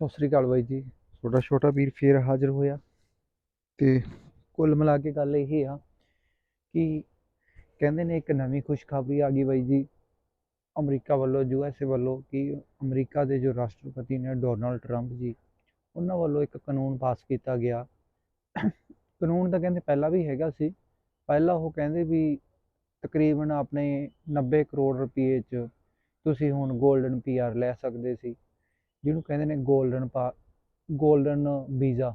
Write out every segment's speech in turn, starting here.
ਸਤਿ ਸ੍ਰੀ ਅਕਾਲ ਬਾਈ ਜੀ। ਤੁਹਾਡਾ ਛੋਟਾ ਵੀਰ ਫੇਰ ਹਾਜ਼ਰ ਹੋਇਆ। ਤੇ ਕੁੱਲ ਮਿਲਾ ਕੇ ਗੱਲ ਇਹ ਆ ਕਿ ਕਹਿੰਦੇ ਨੇ ਇੱਕ ਨਵੀਂ ਖੁਸ਼ਖਬਰੀ ਆ ਗਈ ਬਾਈ ਜੀ ਅਮਰੀਕਾ ਵੱਲੋਂ ਯੂਐਸਏ ਵੱਲੋਂ ਕਿ ਅਮਰੀਕਾ ਦੇ ਜੋ ਰਾਸ਼ਟਰਪਤੀ ਨੇ ਡੋਨਲਡ ਟਰੰਪ ਜੀ, ਉਹਨਾਂ ਵੱਲੋਂ ਇੱਕ ਕਾਨੂੰਨ ਪਾਸ ਕੀਤਾ ਗਿਆ। ਕਾਨੂੰਨ ਤਾਂ ਕਹਿੰਦੇ ਪਹਿਲਾਂ ਵੀ ਹੈਗਾ ਸੀ। ਪਹਿਲਾਂ ਉਹ ਕਹਿੰਦੇ ਵੀ ਤਕਰੀਬਨ ਆਪਣੇ 90 ਕਰੋੜ ਰੁਪਏ 'ਚ ਤੁਸੀਂ ਹੁਣ 골ਡਨ ਪੀਆਰ ਲੈ ਸਕਦੇ ਸੀ। ਜਿਹਨੂੰ ਕਹਿੰਦੇ ਨੇ 골ਡਨ ਪਾ 골ਡਨ ਵੀਜ਼ਾ।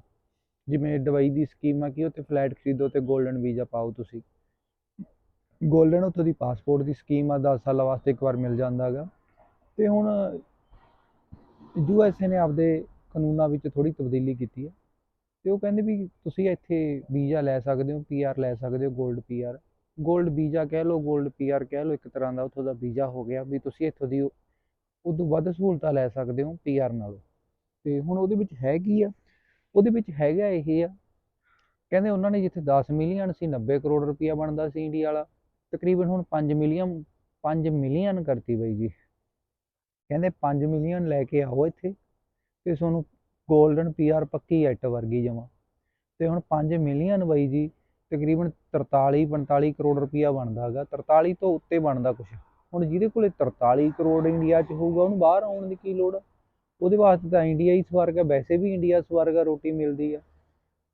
ਜਿਵੇਂ ਦੁਬਈ ਦੀ ਸਕੀਮ ਆ ਕਿ ਉੱਥੇ ਫਲੈਟ ਖਰੀਦੋ ਤੇ 골ਡਨ ਵੀਜ਼ਾ ਪਾਓ ਤੁਸੀਂ। 골ਡਨ ਉੱਥੋਂ ਦੀ ਪਾਸਪੋਰਟ ਦੀ ਸਕੀਮ ਆ, ਦਸ ਸਾਲਾਂ ਵਾਸਤੇ ਇੱਕ ਵਾਰ ਮਿਲ ਜਾਂਦਾ ਗਾ ਤੇ ਹੁਣ ਯੂ ਐਸ ਏ ਨੇ ਆਪਦੇ ਕਾਨੂੰਨਾਂ ਵਿੱਚ ਥੋੜ੍ਹੀ ਤਬਦੀਲੀ ਕੀਤੀ ਹੈ। ਤੇ ਉਹ ਕਹਿੰਦੇ ਵੀ ਤੁਸੀਂ ਇੱਥੇ ਵੀਜ਼ਾ ਲੈ ਸਕਦੇ ਹੋ ਪੀਆਰ ਲੈ ਸਕਦੇ ਹੋ 골ਡ ਪੀਆਰ 골ਡ ਵੀਜ਼ਾ ਕਹਿ ਲਓ 골ਡ ਪੀਆਰ ਕਹਿ ਲਓ, ਇੱਕ ਤਰ੍ਹਾਂ ਦਾ ਉੱਥੋਂ ਦਾ ਵੀਜ਼ਾ ਹੋ ਗਿਆ ਵੀ ਤੁਸੀਂ ਇੱਥੋਂ ਦੀ ਉਦੋਂ ਵੱਧ ਸਹੂਲਤਾਂ ਲੈ ਸਕਦੇ ਹੋ ਪੀਆਰ ਨਾਲੋਂ। ਤੇ ਹੁਣ ਉਹਦੇ ਵਿੱਚ ਹੈ ਕੀ ਆ? ਉਹਦੇ ਵਿੱਚ ਹੈਗਾ ਇਹ ਆ, ਕਹਿੰਦੇ ਉਹਨਾਂ ਨੇ ਜਿੱਥੇ 10 ਮਿਲੀਅਨ ਸੀ 90 ਕਰੋੜ ਰੁਪਇਆ ਬਣਦਾ ਸੀ ਇੰਡੀਆ ਵਾਲਾ, ਤਕਰੀਬਨ ਹੁਣ 5 ਮਿਲੀਅਨ 5 ਮਿਲੀਅਨ ਕਰਤੀ ਬਈ ਜੀ। ਕਹਿੰਦੇ 5 ਮਿਲੀਅਨ ਲੈ ਕੇ ਆਓ ਇੱਥੇ, ਤੇ ਤੁਹਾਨੂੰ 골ਡਨ ਪੀਆਰ ਪੱਕੀ ਐਟ ਵਰਗੀ ਜਮਾ। ਤੇ ਹੁਣ 5 ਮਿਲੀਅਨ ਬਈ ਜੀ, ਤਕਰੀਬਨ 43 45 ਕਰੋੜ ਰੁਪਇਆ ਬਣਦਾ ਹੈਗਾ 43 ਤੋਂ ਉੱਤੇ ਬਣਦਾ ਕੁਛ। ਹੁਣ ਜਿਹਦੇ ਕੋਲੇ 43 ਕਰੋੜ ਇੰਡੀਆ 'ਚ ਹੋਊਗਾ, ਉਹਨੂੰ ਬਾਹਰ ਆਉਣ ਦੀ ਕੀ ਲੋੜ ਆ? ਉਹਦੇ ਵਾਸਤੇ ਤਾਂ ਇੰਡੀਆ ਹੀ ਸਵਰਗ ਹੈ ਵੈਸੇ ਵੀ ਇੰਡੀਆ ਸਵਰਗ ਆ, ਰੋਟੀ ਮਿਲਦੀ ਆ।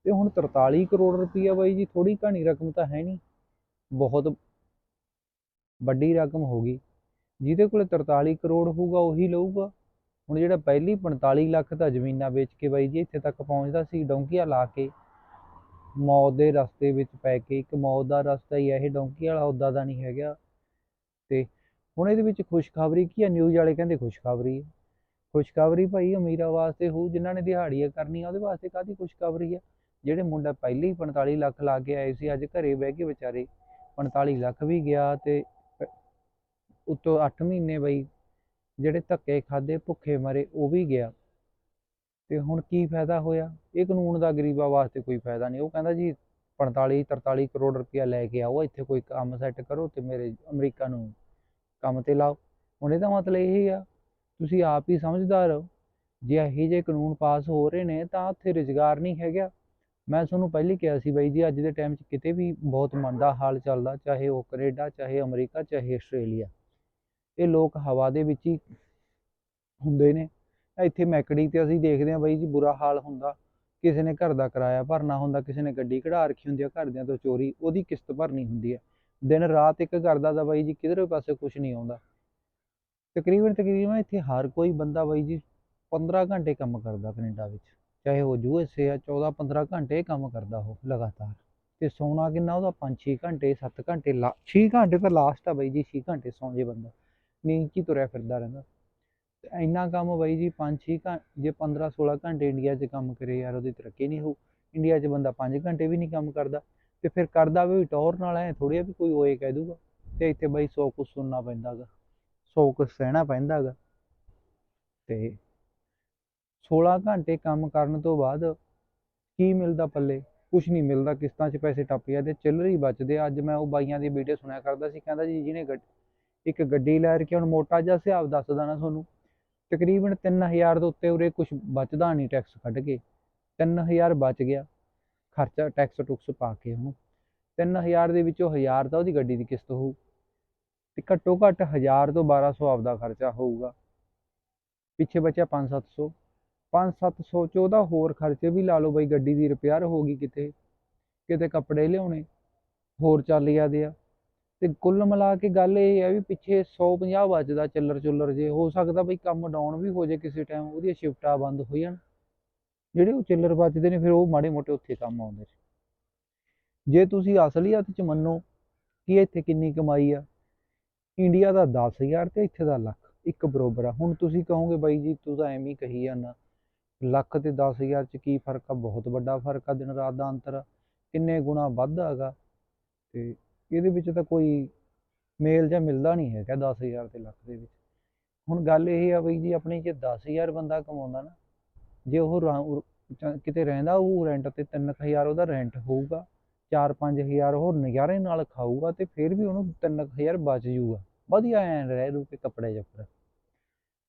ਤੇ ਹੁਣ 43 ਕਰੋੜ ਰੁਪਈਆ ਬਾਈ ਜੀ ਥੋੜੀ ਘਣੀ ਰਕਮ ਤਾਂ ਹੈ ਨਹੀਂ। ਬਹੁਤ ਵੱਡੀ ਰਕਮ ਹੋ ਗਈ। ਜਿਹਦੇ ਕੋਲੇ 43 ਕਰੋੜ ਹੋਊਗਾ, ਉਹੀ ਲਊਗਾ। ਹੁਣ ਜਿਹੜਾ ਪਹਿਲੀ 45 ਲੱਖ ਦਾ ਜ਼ਮੀਨਾਂ ਵੇਚ ਕੇ ਬਾਈ ਜੀ, ਇੱਥੇ ਤੱਕ ਪਹੁੰਚਦਾ ਸੀ, ਡੌਂਕੀਆਂ ਲਾ ਕੇ। ਮੌਤ ਦੇ ਰਸਤੇ ਵਿੱਚ ਪੈ ਕੇ, ਇੱਕ ਮੌਤ ਦਾ ਰਸਤਾ ਹੀ ਹੈ ਇਹ ਡੌਂਕੀ ਵਾਲਾ ਉੱਦਾਂ ਦਾ ਨਹੀਂ ਹੈਗਾ। ਤੇ ਹੁਣ ਇਹਦੇ ਵਿੱਚ ਖੁਸ਼ਖਬਰੀ ਕੀ ਹੈ ਨਿਊਜ਼ ਵਾਲੇ ਕਹਿੰਦੇ ਖੁਸ਼ਖਬਰੀ ਹੈ ਖੁਸ਼ਖਬਰੀ ਭਾਈ ਅਮੀਰਾਂ ਵਾਸਤੇ ਹੋ ਜਿਨ੍ਹਾਂ ਨੇ ਦਿਹਾੜੀਆਂ ਕਰਨੀਆਂ, ਉਹਦੇ ਵਾਸਤੇ ਕਾਹਦੀ ਖੁਸ਼ਖਬਰੀ ਹੈ ਜਿਹੜੇ ਮੁੰਡਾ ਪਹਿਲੇ ਹੀ 45 ਲੱਖ ਲਾ ਕੇ ਆਏ ਸੀ, ਅੱਜ ਘਰੇ ਬਹਿ ਕੇ ਵਿਚਾਰੇ 45 ਲੱਖ ਵੀ ਗਿਆ ਤੇ ਉੱਤੋਂ 8 ਮਹੀਨੇ ਬਈ ਜਿਹੜੇ ਧੱਕੇ ਖਾਦੇ ਭੁੱਖੇ ਮਰੇ, ਉਹ ਵੀ ਗਿਆ। ਤੇ ਹੁਣ ਕੀ ਫਾਇਦਾ ਹੋਇਆ? ਇਹ ਕਾਨੂੰਨ ਦਾ ਗਰੀਬਾਂ ਵਾਸਤੇ ਕੋਈ ਫਾਇਦਾ ਨਹੀਂ। ਉਹ ਕਹਿੰਦਾ ਜੀ 45 43 ਕਰੋੜ ਰੁਪਇਆ ਲੈ ਕੇ ਆਓ, ਇੱਥੇ ਕੋਈ ਕੰਮ ਸੈੱਟ ਕਰੋ ਤੇ ਮੇਰੇ ਅਮਰੀਕਾ ਨੂੰ ਕੰਮ ਤੇ ਲਾਓ। ਹੁਣ ਇਹਦਾ ਮਤਲਬ ਇਹ ਆ, ਤੁਸੀਂ ਆਪ ਹੀ ਸਮਝਦਾਰ ਹੋ। ਜੇ ਇਹੋ ਜਿਹੇ ਕਾਨੂੰਨ ਪਾਸ ਹੋ ਰਹੇ ਨੇ ਤਾਂ ਉੱਥੇ ਰੁਜ਼ਗਾਰ ਨਹੀਂ ਹੈਗਾ। ਮੈਂ ਤੁਹਾਨੂੰ ਪਹਿਲੇ ਕਿਹਾ ਸੀ ਬਾਈ ਜੀ, ਅੱਜ ਦੇ ਟਾਈਮ 'ਚ ਕਿਤੇ ਵੀ ਬਹੁਤ ਮੰਦਾ ਹਾਲ ਚੱਲਦਾ, ਚਾਹੇ ਉਹ ਕੈਨੇਡਾ, ਚਾਹੇ ਅਮਰੀਕਾ, ਚਾਹੇ ਆਸਟ੍ਰੇਲੀਆ। ਇਹ ਲੋਕ ਹਵਾ ਦੇ ਵਿੱਚ ਹੀ ਹੁੰਦੇ ਨੇ। ਇੱਥੇ ਮੈਕੜੀ ਤੇ ਅਸੀਂ ਦੇਖਦੇ ਹਾਂ ਬਾਈ ਜੀ, ਬੁਰਾ ਹਾਲ ਹੁੰਦਾ। ਕਿਸੇ ਨੇ ਘਰ ਦਾ ਕਿਰਾਇਆ ਭਰਨਾ ਹੁੰਦਾ, ਕਿਸੇ ਨੇ ਗੱਡੀ ਕਢਾ ਰੱਖੀ ਹੁੰਦੀ ਆ ਘਰਦਿਆਂ ਤੋਂ ਚੋਰੀ, ਉਹਦੀ ਕਿਸ਼ਤ ਭਰਨੀ ਹੁੰਦੀ ਹੈ ਦਿਨ ਰਾਤ ਇੱਕ ਕਰਦਾ ਦਾ ਬਾਈ ਜੀ ਕਿਧਰੇ ਪਾਸੇ ਕੁਝ ਨਹੀਂ ਆਉਂਦਾ। ਤਕਰੀਬਨ ਤਕਰੀਬਨ ਇੱਥੇ ਹਰ ਕੋਈ ਬੰਦਾ ਬਾਈ ਜੀ 15 ਘੰਟੇ ਕੰਮ ਕਰਦਾ ਕੈਨੇਡਾ ਵਿੱਚ। ਚਾਹੇ ਉਹ ਯੂਐਸਏ ਆ 14 15 ਘੰਟੇ ਕੰਮ ਕਰਦਾ ਉਹ ਲਗਾਤਾਰ। ਤੇ ਸੌਣਾ ਕਿੰਨਾ ਉਹਦਾ? 5 6 ਘੰਟੇ 7 ਘੰਟੇ 6 ਘੰਟੇ ਤਾਂ ਲਾਸਟ ਆ ਬਾਈ ਜੀ 6 ਘੰਟੇ ਸੌਂ ਜੇ ਬੰਦਾ। ਨੀਂਦ 'ਚ ਹੀ ਤੁਰਿਆ ਫਿਰਦਾ ਰਹਿੰਦਾ। ਤੇ ਇੰਨਾ ਕੰਮ ਬਾਈ ਜੀ 5 6 ਘੰਟੇ ਜੇ 15 16 ਘੰਟੇ ਇੰਡੀਆ 'ਚ ਕੰਮ ਕਰੇ ਯਾਰ ਉਹਦੀ ਤਰੱਕੀ ਨਹੀਂ ਹੋਊ। ਇੰਡੀਆ 'ਚ ਬੰਦਾ 5 ਘੰਟੇ ਵੀ ਨਹੀਂ ਕੰਮ ਕਰਦਾ। ਤੇ ਫਿਰ ਕਰਦਾ ਵੀ ਟੌਰ ਨਾਲ ਐ ਥੋੜੀ ਵੀ ਕੋਈ ਓਏ ਕਹਿ ਦੂਗਾ। ਤੇ ਇੱਥੇ ਬਾਈ ਸੌ ਕੁਛ ਸੁਣਨਾ ਪੈਂਦਾ ਗਾ ਸੌ ਕੁਛ ਸਹਿਣਾ ਪੈਂਦਾ ਗਾ ਤੇ 16 ਘੰਟੇ ਕੰਮ ਕਰਨ ਤੋਂ ਬਾਅਦ ਕੀ ਮਿਲਦਾ ਪੱਲੇ? ਕੁਛ ਨਹੀਂ ਮਿਲਦਾ, ਕਿਸ਼ਤਾਂ 'ਚ ਪੈਸੇ ਟੱਪ ਜਾਂਦੇ ਚਿੱਲਰ ਹੀ ਬਚਦੇ। ਅੱਜ ਮੈਂ ਉਹ ਬਾਈਆਂ ਦੀ ਵੀਡੀਓ ਸੁਣਿਆ ਕਰਦਾ ਸੀ, ਕਹਿੰਦਾ ਜੀ ਜਿਹਨੇ ਗੱਡ- ਇੱਕ ਗੱਡੀ ਲੈ ਰੱਖੀ ਹੁਣ ਮੋਟਾ ਜਿਹਾ ਹਿਸਾਬ ਦੱਸਦਾ ਨਾ ਤੁਹਾਨੂੰ। ਤਕਰੀਬਨ 3000 ਦੇ ਉੱਤੇ ਉਰੇ ਕੁਛ ਬਚਦਾ ਨਹੀਂ ਟੈਕਸ ਕੱਢ ਕੇ। 3000 ਬਚ ਗਿਆ। ਖਰਚਾ ਟੈਕਸ ਟੁਕਸ ਪਾ ਕੇ ਉਹਨੂੰ। 3000 ਦੇ ਵਿੱਚੋਂ 1000 ਤਾਂ ਉਹਦੀ ਗੱਡੀ ਦੀ ਕਿਸ਼ਤ ਹੋਊ। ਤੇ ਘੱਟੋ ਘੱਟ 1000 ਤੋਂ 1200 ਆਪਦਾ ਖਰਚਾ ਹੋਊਗਾ। ਪਿੱਛੇ ਬਚਿਆ 5-700 5-700 ਚ ਉਹਦਾ ਹੋਰ ਖਰਚੇ ਵੀ ਲਾ ਲਓ ਬਈ ਗੱਡੀ ਦੀ ਰਿਪੇਅਰ ਹੋ ਗਈ ਕਿਤੇ। ਕਿਤੇ ਕੱਪੜੇ ਲਿਆਉਣੇ, ਹੋਰ ਚੱਲ ਜਾਂਦੇ ਆ। ਤੇ ਕੁੱਲ ਮਿਲਾ ਕੇ ਗੱਲ ਇਹ ਹੈ ਵੀ ਪਿੱਛੇ 150 ਵੱਜਦਾ ਚੱਲਰ ਚੁੱਲਰ ਜੇ। ਹੋ ਸਕਦਾ ਬਈ ਕੰਮ ਡਾਊਨ ਵੀ ਹੋ ਜੇ ਕਿਸੇ ਟਾਈਮ ਉਹਦੀਆਂ ਸ਼ਿਫਟਾਂ ਬੰਦ ਹੋ ਜਾਣ। ਜਿਹੜੇ ਉਹ ਚਿੱਲਰ ਬਚਦੇ ਨੇ, ਫਿਰ ਉਹ ਮਾੜੇ ਮੋਟੇ ਉੱਥੇ ਕੰਮ ਆਉਂਦੇ ਨੇ ਜੇ ਤੁਸੀਂ ਅਸਲੀਅਤ ਚ ਮੰਨੋ ਕਿ ਇੱਥੇ ਕਿੰਨੀ ਕਮਾਈ ਆ, ਇੰਡੀਆ ਦਾ 10000 ਤੇ ਇੱਥੇ ਦਾ ਲੱਖ, ਇੱਕ ਬਰੋਬਰ ਆ। ਹੁਣ ਤੁਸੀਂ ਕਹੋਗੇ ਬਾਈ ਜੀ, ਤੂੰ ਤਾਂ ਐਵੇਂ ਹੀ ਕਹੀ ਜਾਂਦਾ, ਲੱਖ ਤੇ 10000 ਚ ਕੀ ਫ਼ਰਕ ਆ? ਬਹੁਤ ਵੱਡਾ ਫ਼ਰਕ ਆ ਦਿਨ ਰਾਤ ਦਾ ਅੰਤਰ। ਆ ਕਿੰਨੇ ਗੁਣਾ ਵੱਧ ਹੈਗਾ? ਤੇ ਇਹਦੇ ਵਿੱਚ ਤਾਂ ਕੋਈ ਮੇਲ ਜਾਂ ਮਿਲਦਾ ਨਹੀਂ ਹੈਗਾ 10000 ਤੇ ਲੱਖ ਦੇ ਵਿੱਚ। ਹੁਣ ਗੱਲ ਇਹ ਆ ਬਈ ਜੀ, ਆਪਣੇ ਜੇ 10000 ਬੰਦਾ ਕਮਾਉਂਦਾ ਨਾ ਜੇ ਉਹ ਰਾ- ਉਰ- ਚ- ਕਿਤੇ ਰਹਿੰਦਾ, ਉਹ ਰੈਂਟ ਤੇ 3000 ਉਹਦਾ ਰੈਂਟ ਹੋਊਗਾ 4-5000 ਉਹ ਨਜ਼ਾਰੇ ਨਾਲ ਖਾਊਗਾ ਤੇ ਫਿਰ ਵੀ ਉਹਨੂੰ 3000 ਬਚ ਜੂਗਾ ਵਧੀਆ ਐਂ ਰਹਿ ਰੂ ਕੇ ਕੱਪੜੇ ਜੱਪੜੇ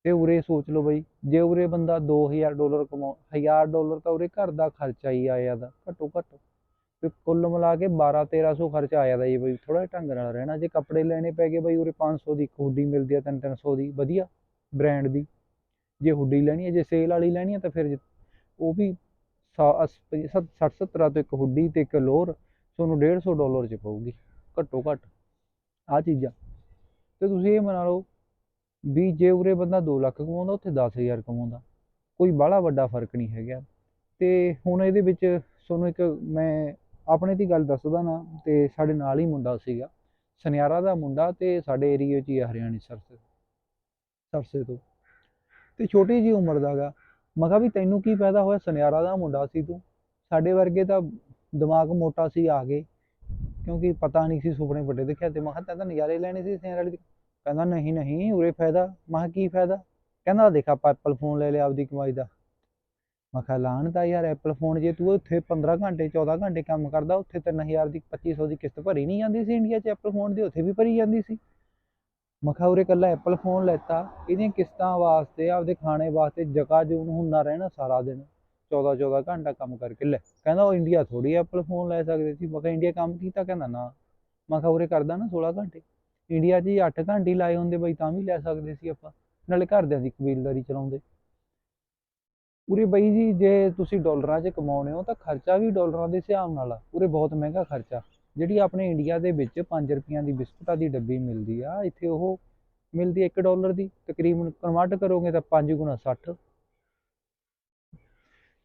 ਤੇ ਉਰੇ ਸੋਚ ਲਓ ਬਈ, ਜੇ ਉਰੇ ਬੰਦਾ 2000 ਡਾਲਰ ਕਮਾ 1000 ਡਾਲਰ ਤਾਂ ਉਰੇ ਘਰ ਦਾ ਖਰਚਾ ਹੀ ਆਇਆ ਜਾਂਦਾ ਘੱਟੋ ਘੱਟ। ਤੇ ਕੁੱਲ ਮਿਲਾ ਕੇ 12 1300 ਖਰਚਾ ਆਇਆ ਦਾ ਜੀ ਬਈ ਥੋੜਾ ਢੰਗ ਨਾਲ ਰਹਿਣਾ। ਜੇ ਕੱਪੜੇ ਲੈਣੇ ਪੈ ਗਏ ਬਈ, ਉਰੇ 500 ਦੀ ਇੱਕ ਹੁੱਡੀ ਮਿਲਦੀ ਆ 3 300 ਦੀ, ਵਧੀਆ। ਬ੍ਰਾਂਡ ਦੀ। ਜੇ ਹੁੱਡੀ ਲੈਣੀ ਹੈ, ਜੇ ਸੇਲ ਵਾਲੀ ਲੈਣੀ ਹੈ ਤਾਂ ਫਿਰ ਜੇ- ਉਹ ਵੀ 60 70 ਤੋਂ ਇੱਕ ਹੁੱਡੀ ਤੇ ਇੱਕ ਲੋਅਰ ਤੁਹਾਨੂੰ 150 ਡਾਲਰ ਚ ਪਊਗੀ, ਘੱਟੋ ਘੱਟ। ਆ ਚੀਜ਼ਾਂ। ਤੇ ਤੁਸੀਂ ਇਹ ਮਨਾ ਲਓ ਵੀ ਜੇ ਉਰੇ ਬੰਦਾ 2 ਲੱਖ ਕਮਾਉਂਦਾ, ਉੱਥੇ 10000 ਕਮਾਉਂਦਾ। ਕੋਈ ਬਾਹਲਾ ਵੱਡਾ ਫ਼ਰਕ ਨਹੀਂ ਹੈਗਾ। ਤੇ ਹੁਣ ਇਹਦੇ ਵਿੱਚ ਤੁਹਾਨੂੰ ਇੱਕ ਮੈਂ ਆਪਣੇ ਦੀ ਗੱਲ ਦੱਸਦਾ ਨਾ, ਤੇ ਸਾਡੇ ਨਾਲ ਹੀ ਮੁੰਡਾ ਸੀਗਾ। ਸੁਨਿਆਰਾ ਦਾ ਮੁੰਡਾ ਤੇ ਸਾਡੇ ਏਰੀਏ 'ਚ ਹੀ ਆ ਹਰਿਆਣੀ ਸਰਸੇ ਸਰਸੇ ਤੋਂ। ਤੇ ਛੋਟੀ ਜੀ ਉਮਰ ਦਾ ਗਾ ਮੈਂ ਕਿਹਾ ਵੀ ਤੈਨੂੰ ਕੀ ਫਾਇਦਾ ਹੋਇਆ? ਸੁਨਿਆਰਾ ਦਾ ਮੁੰਡਾ ਸੀ ਤੂੰ। ਸਾਡੇ ਵਰਗੇ ਤਾਂ ਦਿਮਾਗ ਮੋਟਾ ਸੀ ਆ ਗਏ ਕਿਉਂਕਿ ਪਤਾ ਨਹੀਂ ਸੀ ਸੁਪਨੇ ਵੱਡੇ ਦੇਖਿਆ ਤੇ ਮੈਂ ਕਿਹਾ ਤੈਂ ਤਾਂ ਨਜ਼ਾਰੇ ਲੈਣੇ ਸੀ ਸੁਨਿਆਰੇ ਵਾਲੀ ਕਹਿੰਦਾ, ਨਹੀਂ ਨਹੀਂ, ਉਰੇ ਫਾਇਦਾ। ਮੈਂ ਕਿਹਾ, ਕੀ ਫਾਇਦਾ? ਕਹਿੰਦਾ ਦੇਖ ਆਪਾਂ ਐਪਲ ਫੋਨ ਲੈ ਲਿਆ ਆਪਦੀ ਕਮਾਈ ਦਾ। ਮੈਂ ਕਿਹਾ ਲਾਣ ਦਾ ਯਾਰ ਐਪਲ ਫੋਨ ਜੇ ਤੂੰ ਉੱਥੇ 15 ਘੰਟੇ 14 ਘੰਟੇ ਕੰਮ ਕਰਦਾ, ਉੱਥੇ 3000 ਦੀ 2500 ਦੀ ਕਿਸ਼ਤ ਭਰੀ ਨਹੀਂ ਜਾਂਦੀ ਸੀ ਇੰਡੀਆ 'ਚ ਐਪਲ ਫੋਨ ਦੀ, ਉੱਥੇ ਵੀ ਭਰੀ ਜਾਂਦੀ ਸੀ। ਮਖਾ ਉਰੇ ਇਕੱਲਾ ਐਪਲ ਫੋਨ ਲੈਤਾ। ਇਹਦੀਆਂ ਕਿਸ਼ਤਾਂ ਵਾਸਤੇ, ਆਪਦੇ ਖਾਣੇ ਵਾਸਤੇ ਜਗਾ ਜੂਨ ਹੁੰਦਾ ਰਹਿਣਾ ਸਾਰਾ ਦਿਨ। 14 14 ਘੰਟਾ ਕੰਮ ਕਰਕੇ ਲੈ। ਕਹਿੰਦਾ ਉਹ ਇੰਡੀਆ ਥੋੜੀ ਐਪਲ ਫੋਨ ਲੈ ਸਕਦੇ ਸੀ। ਮੈਂ ਕਿਹਾ ਇੰਡੀਆ ਕੰਮ ਕੀਤਾ? ਕਹਿੰਦਾ, ਨਾ। ਮੈਂ ਕਿਹਾ, ਉਰੇ ਕਰਦਾ ਨਾ 16 ਘੰਟੇ। ਇੰਡੀਆ 'ਚ ਹੀ 8 ਘੰਟੇ ਲਾਏ ਹੁੰਦੇ ਬਈ, ਤਾਂ ਵੀ ਲੈ ਸਕਦੇ ਸੀ ਆਪਾਂ। ਨਾਲੇ ਘਰਦਿਆਂ ਦੀ ਕਬੀਲਦਾਰੀ ਚਲਾਉਂਦੇ। ਉਰੇ ਬਈ ਜੀ, ਜੇ ਤੁਸੀਂ ਡਾਲਰਾਂ 'ਚ ਕਮਾਉਣੇ ਹੋ, ਤਾਂ ਖਰਚਾ ਵੀ ਡਾਲਰਾਂ ਦੇ ਹਿਸਾਬ ਨਾਲ ਆ। ਉਰੇ ਬਹੁਤ ਮਹਿੰਗਾ ਖਰਚਾ। ਜਿਹੜੀ ਆਪਣੇ ਇੰਡੀਆ ਦੇ ਵਿੱਚ 5 ਰੁਪਈਆਂ ਦੀ ਬਿਸਕੁਟਾਂ ਦੀ ਡੱਬੀ ਮਿਲਦੀ ਆ, ਇੱਥੇ ਉਹ ਮਿਲਦੀ ਹੈ 1 ਡਾਲਰ ਦੀ, ਤਕਰੀਬਨ ਕਨਵਰਟ ਕਰੋਗੇ ਤਾਂ 5 ਗੁਣਾ 60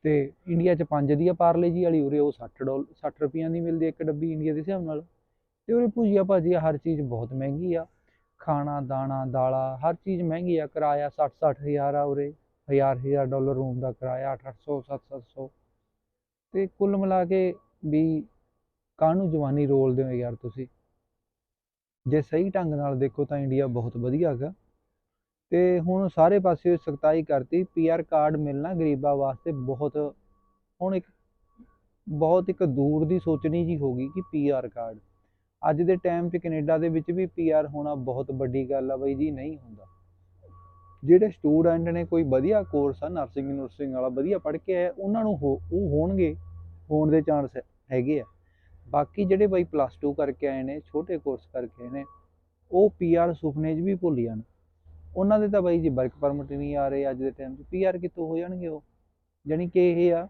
ਤੇ ਇੰਡੀਆ 'ਚ 5 ਦੀ ਆ ਪਾਰਲੇ ਜੀ ਵਾਲੀ, ਉਰੇ ਉਹ 60 ਡਾਲਰ 60 ਰੁਪਈਆਂ ਦੀ ਮਿਲਦੀ ਇੱਕ ਡੱਬੀ ਇੰਡੀਆ ਦੇ ਹਿਸਾਬ ਨਾਲ। ਤੇ ਉਰੇ ਭੁਜੀਆ ਭਾਜੀ ਹਰ ਚੀਜ਼ ਬਹੁਤ ਮਹਿੰਗੀ ਆ। ਖਾਣਾ, ਦਾਣਾ, ਦਾਲਾ, ਹਰ ਚੀਜ਼ ਮਹਿੰਗੀ ਆ, ਕਿਰਾਇਆ 60 60 ਹਜ਼ਾਰ ਆ ਉਰੇ, ਹਜ਼ਾਰ ਹਜ਼ਾਰ ਡਾਲਰ ਰੂਮ ਦਾ ਕਿਰਾਇਆ 800 700 ਤੇ ਕੁੱਲ ਮਿਲਾ ਕੇ ਵੀ ਕਾਹਨੂੰ ਜਵਾਨੀ ਰੋਲਦੇ ਹੋ ਯਾਰ ਤੁਸੀਂ? ਜੇ ਸਹੀ ਢੰਗ ਨਾਲ ਦੇਖੋ ਤਾਂ ਇੰਡੀਆ ਬਹੁਤ ਵਧੀਆ ਹੈਗਾ। ਤੇ ਹੁਣ ਸਾਰੇ ਪਾਸੇ ਸਖਤਾਈ ਕਰਤੀ ਪੀਆਰ ਕਾਰਡ ਮਿਲਣਾ ਗਰੀਬਾਂ ਵਾਸਤੇ ਬਹੁਤ, ਹੁਣ ਇੱਕ ਬਹੁਤ ਇੱਕ ਦੂਰ ਦੀ ਸੋਚਣੀ ਜੀ ਹੋ ਗਈ ਕਿ ਪੀਆਰ ਕਾਰਡ। ਅੱਜ ਦੇ ਟਾਈਮ 'ਚ ਕੈਨੇਡਾ ਦੇ ਵਿੱਚ ਵੀ ਪੀਆਰ ਹੋਣਾ ਬਹੁਤ ਵੱਡੀ ਗੱਲ ਆ ਬਈ ਜੀ, ਨਹੀਂ ਹੁੰਦਾ। ਜਿਹੜੇ ਸਟੂਡੈਂਟ ਨੇ ਕੋਈ ਵਧੀਆ ਕੋਰਸ ਆ, ਨਰਸਿੰਗ ਨਰਸਿੰਗ ਵਾਲਾ ਵਧੀਆ ਪੜ੍ਹ ਕੇ ਆਏ ਉਹਨਾਂ ਨੂੰ ਹੋ, ਉਹ ਹੋਣਗੇ, ਹੋਣ ਦੇ ਚਾਂਸ ਹੈਗੇ ਆ। ਬਾਕੀ ਜਿਹੜੇ ਬਾਈ ਪਲੱਸ 2 ਕਰਕੇ ਆਏ ਨੇ, ਛੋਟੇ ਕੋਰਸ ਕਰਕੇ ਆਏ ਨੇ, ਉਹ ਪੀਆਰ ਸੁਪਨੇ 'ਚ ਵੀ ਭੁੱਲ ਜਾਣ। ਉਹਨਾਂ ਦੇ ਤਾਂ ਬਾਈ ਜੀ ਵਰਕ ਪਰਮਿਟ ਨਹੀਂ ਆ ਰਹੇ ਅੱਜ ਦੇ ਟਾਈਮ 'ਚ ਪੀਆਰ ਕਿੱਥੋਂ ਹੋ ਜਾਣਗੇ ਉਹ? ਜਾਣੀ ਕਿ ਇਹ ਆ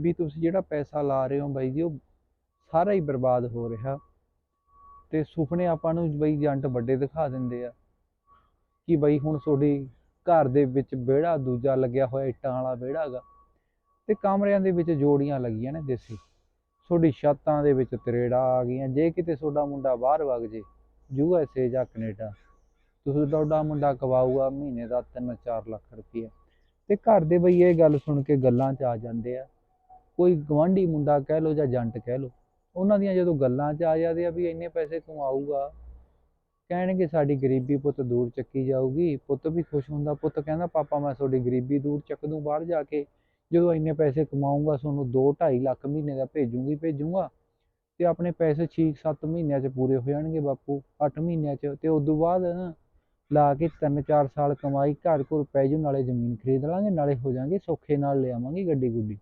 ਵੀ ਤੁਸੀਂ ਜਿਹੜਾ ਪੈਸਾ ਲਾ ਰਹੇ ਹੋ ਬਾਈ ਜੀ, ਉਹ ਸਾਰਾ ਹੀ ਬਰਬਾਦ ਹੋ ਰਿਹਾ। ਤੇ ਸੁਪਨੇ ਆਪਾਂ ਨੂੰ ਬਈ ਜੰਟ ਵੱਡੇ ਦਿਖਾ ਦਿੰਦੇ ਆ ਕਿ ਬਈ ਹੁਣ ਤੁਹਾਡੀ ਘਰ ਦੇ ਵਿੱਚ ਵਿਹੜਾ ਦੂਜਾ ਲੱਗਿਆ ਹੋਇਆ, ਇੱਟਾਂ ਵਾਲਾ ਵਿਹੜਾ ਹੈਗਾ ਤੇ ਕਮਰਿਆਂ ਦੇ ਵਿੱਚ ਜੋੜੀਆਂ ਲੱਗੀਆਂ ਨੇ ਦੇਸੀ। ਤੁਹਾਡੀ ਛੱਤਾਂ ਦੇ ਵਿੱਚ ਤਰੇੜਾ ਆ ਗਈਆਂ। ਜੇ ਕਿਤੇ ਤੁਹਾਡਾ ਮੁੰਡਾ ਬਾਹਰ ਵਗ ਜੇ, ਯੂ ਐਸ ਏ ਜਾਂ ਕੈਨੇਡਾ ਤੁਸੀਂ ਤੁਹਾਡਾ ਮੁੰਡਾ ਕਵਾਊਗਾ ਮਹੀਨੇ ਦਾ 3-4 ਲੱਖ ਰੁਪਈਆ। ਤੇ ਘਰ ਦੇ ਬਈ ਇਹ ਗੱਲ ਸੁਣ ਕੇ ਗੱਲਾਂ 'ਚ ਆ ਜਾਂਦੇ ਆ। ਕੋਈ ਗਵਾਂਢੀ ਮੁੰਡਾ ਕਹਿ ਲਓ ਜਾਂ ਜੰਟ ਕਹਿ ਲਓ, ਉਹਨਾਂ ਦੀਆਂ ਜਦੋਂ ਗੱਲਾਂ 'ਚ ਆ ਜਾਂਦੇ ਆ ਵੀ ਇੰਨੇ ਪੈਸੇ ਕਮਾਊਗਾ ਕਹਿਣਗੇ ਸਾਡੀ ਗਰੀਬੀ ਪੁੱਤ ਦੂਰ ਚੱਕੀ ਜਾਊਗੀ, ਪੁੱਤ ਵੀ ਖੁਸ਼ ਹੁੰਦਾ। ਪੁੱਤ ਕਹਿੰਦਾ, ਪਾਪਾ, ਮੈਂ ਤੁਹਾਡੀ ਗਰੀਬੀ ਦੂਰ ਚੱਕ ਦੂੰ, ਬਾਹਰ ਜਾ ਕੇ ਜਦੋਂ ਇੰਨੇ ਪੈਸੇ ਕਮਾਊਂਗਾ ਤੁਹਾਨੂੰ 2-2.5 ਲੱਖ ਮਹੀਨੇ ਦਾ ਭੇਜੂਗੀ, ਭੇਜੂਗਾ ਤੇ ਆਪਣੇ ਪੈਸੇ 6-7 ਮਹੀਨਿਆਂ 'ਚ ਪੂਰੇ ਹੋ ਜਾਣਗੇ ਬਾਪੂ 8 ਮਹੀਨਿਆਂ 'ਚ ਤੇ ਉਸ ਤੋਂ ਬਾਅਦ ਲਾ ਕੇ 3-4 ਸਾਲ ਕਮਾਈ, ਘਰ ਘਰ ਪੈ ਜੂ, ਨਾਲੇ ਜ਼ਮੀਨ ਖਰੀਦ ਲਾਂਗੇ, ਨਾਲੇ ਹੋ ਜਾਾਂਗੇ ਸੌਖੇ ਨਾਲ ਲੈ ਗੱਡੀ ਗੁੱਡੀ।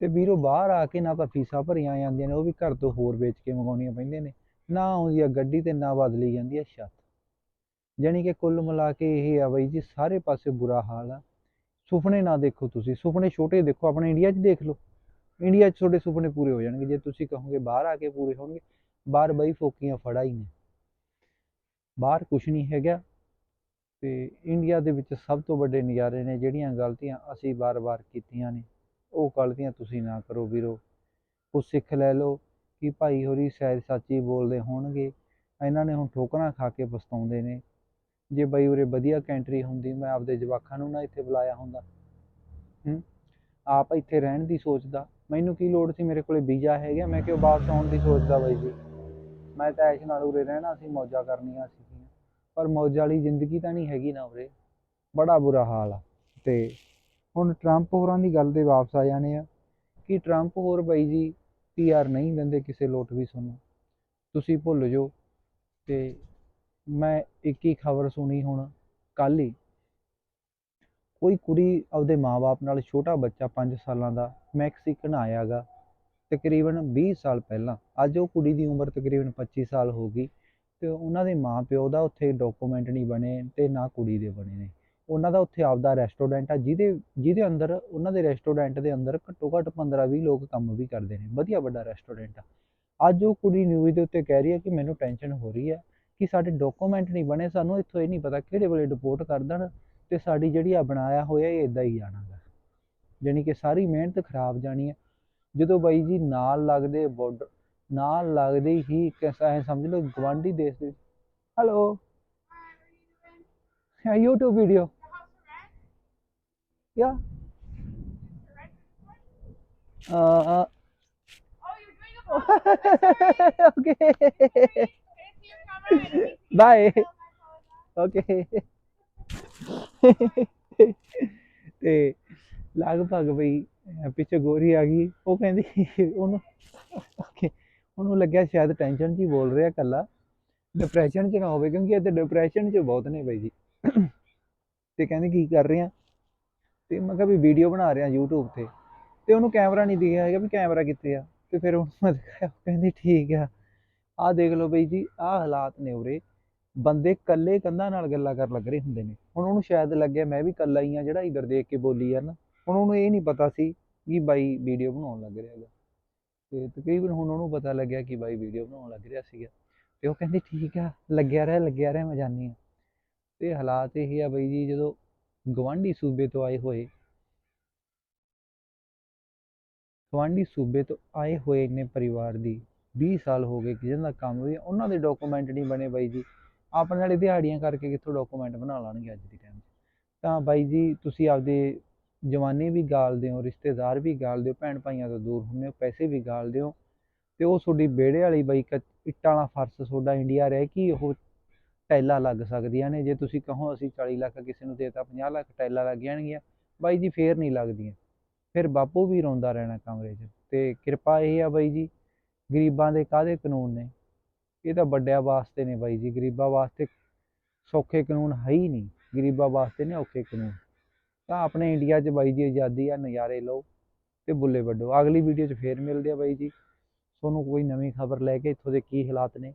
ਤੇ ਵੀਰੋ ਬਾਹਰ ਆ ਕੇ ਨਾ ਤਾਂ ਫੀਸਾਂ ਭਰੀਆਂ ਜਾਂਦੀਆਂ ਨੇ, ਉਹ ਵੀ ਘਰ ਤੋਂ ਹੋਰ ਵੇਚ ਕੇ ਮੰਗਾਉਣੀਆਂ ਪੈਂਦੀਆਂ ਨੇ, ਨਾ ਆਉਂਦੀ ਆ ਗੱਡੀ ਤੇ ਨਾ ਬਦਲੀ ਜਾਂਦੀ ਆ ਛੱਤ। ਜਾਣੀ ਕਿ ਕੁੱਲ ਮਿਲਾ ਕੇ ਇਹ ਆ ਬਈ ਜੀ, ਸਾਰੇ ਪਾਸੇ ਬੁਰਾ ਹਾਲ ਆ। ਸੁਪਨੇ ਨਾ ਦੇਖੋ ਤੁਸੀਂ, ਸੁਪਨੇ ਛੋਟੇ ਦੇਖੋ, ਆਪਣੇ ਇੰਡੀਆ 'ਚ ਦੇਖ ਲਓ। ਇੰਡੀਆ 'ਚ ਤੁਹਾਡੇ ਸੁਪਨੇ ਪੂਰੇ ਹੋ ਜਾਣਗੇ, ਜੇ ਤੁਸੀਂ ਕਹੋਗੇ ਬਾਹਰ ਆ ਕੇ ਪੂਰੇ ਹੋਣਗੇ, ਬਾਹਰ ਬਈ ਫੋਕੀਆਂ ਫੜਾ ਹੀ ਨੇ। ਬਾਹਰ ਕੁਝ ਨਹੀਂ ਹੈਗਾ ਤੇ ਇੰਡੀਆ ਦੇ ਵਿੱਚ ਸਭ ਤੋਂ ਵੱਡੇ ਨਜ਼ਾਰੇ ਨੇ, ਜਿਹੜੀਆਂ ਗਲਤੀਆਂ ਅਸੀਂ ਵਾਰ-ਵਾਰ ਕੀਤੀਆਂ ਨੇ, ਉਹ ਗਲਤੀਆਂ ਤੁਸੀਂ ਨਾ ਕਰੋ ਵੀਰੋ। ਉਹ ਸਿੱਖ ਲੈ ਲਓ ਕਿ ਭਾਈ ਹੋਰੀ ਸ਼ਾਇਦ ਸੱਚੀ ਬੋਲਦੇ ਹੋਣਗੇ, ਇਹਨਾਂ ਨੇ ਹੁਣ ਠੋਕਰਾਂ ਖਾ ਕੇ ਪਛਤਾਉਂਦੇ ਨੇ। ਜੇ ਬਈ ਉਰੇ ਵਧੀਆ ਕੰਟਰੀ ਹੁੰਦੀ, ਮੈਂ ਆਪਦੇ ਜਵਾਕਾਂ ਨੂੰ ਨਾ ਇੱਥੇ ਬੁਲਾਇਆ ਹੁੰਦਾ। ਹੂੰ? ਆਪ ਇੱਥੇ ਰਹਿਣ ਦੀ ਸੋਚਦਾ। ਮੈਨੂੰ ਕੀ ਲੋੜ ਸੀ ਮੇਰੇ ਕੋਲੇ ਵੀਜ਼ਾ ਹੈਗਾ, ਮੈਂ ਕਿਉਂ ਵਾਪਸ ਆਉਣ ਦੀ ਸੋਚਦਾ ਬਾਈ ਜੀ। ਮੈਂ ਤਾਂ ਐਸ਼ ਨਾਲ ਉਰੇ ਰਹਿਣਾ ਸੀ, ਮੌਜਾਂ ਕਰਨੀਆਂ ਸੀ ਪਰ ਮੌਜ ਵਾਲੀ ਜ਼ਿੰਦਗੀ ਤਾਂ ਨਹੀਂ ਹੈਗੀ ਨਾ ਉਰੇ। ਬੜਾ ਬੁਰਾ ਹਾਲ ਆ। ਤੇ ਹੁਣ ਟਰੰਪ ਹੋਰਾਂ ਦੀ ਗੱਲ ਤੇ ਵਾਪਸ ਆ ਜਾਣੇ ਆ। ਕਿ ਟਰੰਪ ਹੋਰ ਬਾਈ ਜੀ ਪੀਆਰ ਨਹੀਂ ਦਿੰਦੇ ਕਿਸੇ ਲੋਟ ਵੀ ਤੁਹਾਨੂੰ ਤੁਸੀਂ ਭੁੱਲ ਜਾਓ। ਤੇ ਮੈਂ ਇੱਕ ਹੀ ਖਬਰ ਸੁਣੀ ਹੁਣ ਕੱਲ੍ਹ ਹੀ। ਕੋਈ ਕੁੜੀ ਆਪਦੇ ਮਾਂ-ਬਾਪ ਨਾਲ ਛੋਟਾ ਬੱਚਾ 5 ਸਾਲਾਂ ਦਾ ਮੈਕਸੀਕਨ ਆਇਆ ਗਾ ਤਕਰੀਬਨ 20 ਸਾਲ ਪਹਿਲਾਂ। ਅੱਜ ਉਹ ਕੁੜੀ ਦੀ ਉਮਰ ਤਕਰੀਬਨ 25 ਸਾਲ ਹੋ ਗਈ ਤੇ ਉਹਨਾਂ ਦੇ ਮਾਂ-ਪਿਓ ਦਾ ਉੱਥੇ ਡਾਕੂਮੈਂਟ ਨਹੀਂ ਬਣੇ ਤੇ ਨਾ ਕੁੜੀ ਦੇ ਬਣੇ ਨੇ। ਉਹਨਾਂ ਦਾ ਉੱਥੇ ਆਪਦਾ ਰੈਸਟੋਰੈਂਟ ਆ, ਜਿਹਦੇ ਜਿਹਦੇ ਅੰਦਰ, ਉਹਨਾਂ ਦੇ ਰੈਸਟੋਰੈਂਟ ਦੇ ਅੰਦਰ ਘੱਟੋ ਘੱਟ 15-20 ਲੋਕ ਕੰਮ ਵੀ ਕਰਦੇ ਨੇ। ਵਧੀਆ ਵੱਡਾ ਰੈਸਟੋਰੈਂਟ ਆ। ਅੱਜ ਉਹ ਕੁੜੀ ਨਿਊਜ਼ ਦੇ ਉੱਤੇ ਕਹਿ ਰਹੀ ਹੈ ਕਿ ਮੈਨੂੰ ਟੈਨਸ਼ਨ ਹੋ ਰਹੀ ਹੈ। ਕਿ ਸਾਡੇ ਡਾਕੂਮੈਂਟ ਨਹੀਂ ਬਣੇ ਸਾਨੂੰ ਇੱਥੋਂ ਇਹ ਨਹੀਂ ਪਤਾ ਕਿਹੜੇ ਵੇਲੇ ਡਿਪੋਰਟ ਕਰ ਦੇਣ ਤੇ ਸਾਡੀ ਜਿਹੜੀ ਆ ਬਣਾਇਆ ਹੋਇਆ ਇਹ ਇਦਾਂ ਹੀ ਜਾਣਾ ਗਾ ਜਾਣੀ ਕਿ ਸਾਰੀ ਮਿਹਨਤ ਖਰਾਬ ਜਾਣੀ ਹੈ। ਜਦੋਂ ਬਾਈ ਜੀ ਨਾਲ ਲੱਗਦੇ ਬਾਰਡਰ ਨਾਲ ਲੱਗਦੇ ਹੀ ਕਿਸਾ ਹੈ ਸਮਝ ਲਓ ਗਵਾਂਢੀ ਦੇਸ਼ ਦੇ hello Yeah, YouTube video. Yeah. Uh, uh, Oh, you're ਤੇ ਲਗਭਗ ਬਈ ਪਿੱਛੇ ਗੋਰੀ ਆ ਗਈ। ਉਹ ਕਹਿੰਦੀ ਉਹਨੂੰ okay, ਉਹਨੂੰ ਲੱਗਿਆ ਸ਼ਾਇਦ ਟੈਨਸ਼ਨ 'ਚ ਹੀ ਬੋਲ ਰਿਹਾ ਕੱਲਾ ਡਿਪਰੈਸ਼ਨ 'ਚ ਨਾ ਹੋਵੇ ਕਿਉਂਕਿ ਇੱਥੇ ਡਿਪਰੈਸ਼ਨ 'ਚ ਬਹੁਤ ਨੇ ਬਾਈ ਜੀ। ਤੇ ਕਹਿੰਦੀ ਕੀ ਕਰ ਰਹੇ? ਆ ਤੇ ਮੈਂ ਕਿਹਾ ਵੀ ਵੀਡੀਓ ਬਣਾ ਰਿਹਾ YouTube ਤੇ। ਤੇ ਉਹਨੂੰ ਕੈਮਰਾ ਨਹੀਂ ਦਿਖਿਆ ਹੈਗਾ ਵੀ ਕੈਮਰਾ ਕਿੱਥੇ ਆ? ਤੇ ਫਿਰ ਉਹਨੂੰ ਮੈਂ ਦਿਖਾਇਆ ਕਹਿੰਦੀ ਠੀਕ ਆ। ਆਹ ਦੇਖ ਲਓ ਬਈ ਜੀ, ਆਹ ਹਾਲਾਤ ਨੇ ਉਰੇ। ਬੰਦੇ ਇਕੱਲੇ ਕੰਧਾਂ ਨਾਲ ਗੱਲਾਂ ਕਰਨ ਲੱਗ ਰਹੇ ਹੁੰਦੇ ਨੇ। ਹੁਣ ਉਹਨੂੰ ਸ਼ਾਇਦ ਲੱਗਿਆ ਮੈਂ ਵੀ ਇਕੱਲਾ ਹੀ ਆ ਜਿਹੜਾ ਇੱਧਰ ਦੇਖ ਕੇ ਬੋਲੀ ਆ ਨਾ ਹੁਣ ਉਹਨੂੰ ਇਹ ਨਹੀਂ ਪਤਾ ਸੀ ਕਿ ਬਾਈ ਵੀਡੀਓ ਬਣਾਉਣ ਲੱਗ ਰਿਹਾ ਹੈਗਾ। ਤੇ ਤਕਰੀਬਨ ਹੁਣ ਉਹਨੂੰ ਪਤਾ ਲੱਗਿਆ ਕਿ ਬਾਈ ਵੀਡੀਓ ਬਣਾਉਣ ਲੱਗ ਰਿਹਾ ਸੀਗਾ। ਤੇ ਉਹ ਕਹਿੰਦੀ, ਠੀਕ ਆ, ਲੱਗਿਆ ਰਿਹਾ ਲੱਗਿਆ ਰਿਹਾ, ਮੈਂ ਜਾਣੀ ਆ। ਤੇ ਹਾਲਾਤ ਇਹ ਆ ਬਈ ਜੀ, ਜਦੋਂ ਗਵਾਂਢੀ ਸੂਬੇ ਤੋਂ ਆਏ ਹੋਏ ਗਵਾਂਢੀ ਸੂਬੇ ਤੋਂ ਆਏ ਹੋਏ ਨੇ ਪਰਿਵਾਰ ਦੀ 20 ਸਾਲ ਹੋ ਗਏ ਜਿਹਨਾਂ ਦਾ ਕੰਮ ਵੀ, ਉਹਨਾਂ ਦੇ ਡਾਕੂਮੈਂਟ ਨਹੀਂ ਬਣੇ ਬਾਈ ਜੀ। ਆਪਣੇ ਵਾਲੇ ਦਿਹਾੜੀਆਂ ਕਰਕੇ ਕਿੱਥੋਂ ਡਾਕੂਮੈਂਟ ਬਣਾ ਲਾਣਗੇ ਅੱਜ ਦੇ ਟਾਈਮ 'ਚ? ਤਾਂ ਬਾਈ ਜੀ, ਤੁਸੀਂ ਆਪਦੇ ਜਵਾਨੀ ਵੀ ਗਾਲਦੇ ਹੋ ਰਿਸ਼ਤੇਦਾਰ ਵੀ ਗਾਲਦੇ ਹੋ ਭੈਣ ਭਾਈਆਂ ਤੋਂ ਦੂਰ ਹੁੰਦੇ ਹੋ, ਪੈਸੇ ਵੀ ਗਾਲਦੇ ਹੋ ਤੇ ਉਹ ਤੁਹਾਡੀ ਵਿਹੜੇ ਵਾਲੀ ਬਾਈ ਕ, ਇੱਟਾਂ ਵਾਲਾ ਫਰਸ਼ ਤੁਹਾਡਾ ਇੰਡੀਆ ਰਹਿ ਕਿ ਉਹ ਟੈਲਾਂ ਲੱਗ ਸਕਦੀਆਂ ਨੇ। ਜੇ ਤੁਸੀਂ ਕਹੋ ਅਸੀਂ 40 ਲੱਖ ਕਿਸੇ ਨੂੰ ਦੇਤਾ 50 ਲੱਖ ਟੈਲਾਂ ਲੱਗ ਜਾਣਗੀਆਂ। ਬਾਈ ਜੀ, ਫੇਰ ਨਹੀਂ ਲੱਗਦੀਆਂ। ਫਿਰ ਬਾਪੂ ਵੀ ਰੋਂਦਾ ਰਹਿਣਾ ਕਮਰੇ 'ਚ। ਤੇ ਕਿਰਪਾ ਇਹ ਆ ਬਾਈ ਜੀ ਗਰੀਬਾਂ ਦੇ ਕਾਹਦੇ ਕਾਨੂੰਨ ਨੇ? ਇਹ ਤਾਂ ਵੱਡਿਆਂ ਵਾਸਤੇ ਨੇ ਬਾਈ ਜੀ, ਗਰੀਬਾਂ ਵਾਸਤੇ ਸੌਖੇ ਕਾਨੂੰਨ ਹੈ ਹੀ ਨਹੀਂ, ਗਰੀਬਾਂ ਵਾਸਤੇ ਨੇ ਔਖੇ ਕਾਨੂੰਨ। ਤਾਂ ਆਪਣੇ ਇੰਡੀਆ 'ਚ ਬਾਈ ਜੀ ਆਜ਼ਾਦੀ ਆ ਨਜ਼ਾਰੇ ਲਓ ਤੇ ਬੁੱਲੇ ਵੱਡੋ। ਅਗਲੀ ਵੀਡੀਓ 'ਚ ਫੇਰ ਮਿਲਦੇ ਆ ਬਾਈ ਜੀ। ਤੁਹਾਨੂੰ ਕੋਈ ਨਵੀਂ ਖਬਰ ਲੈ ਕੇ ਇੱਥੋਂ ਦੇ ਕੀ ਹਾਲਾਤ ਨੇ?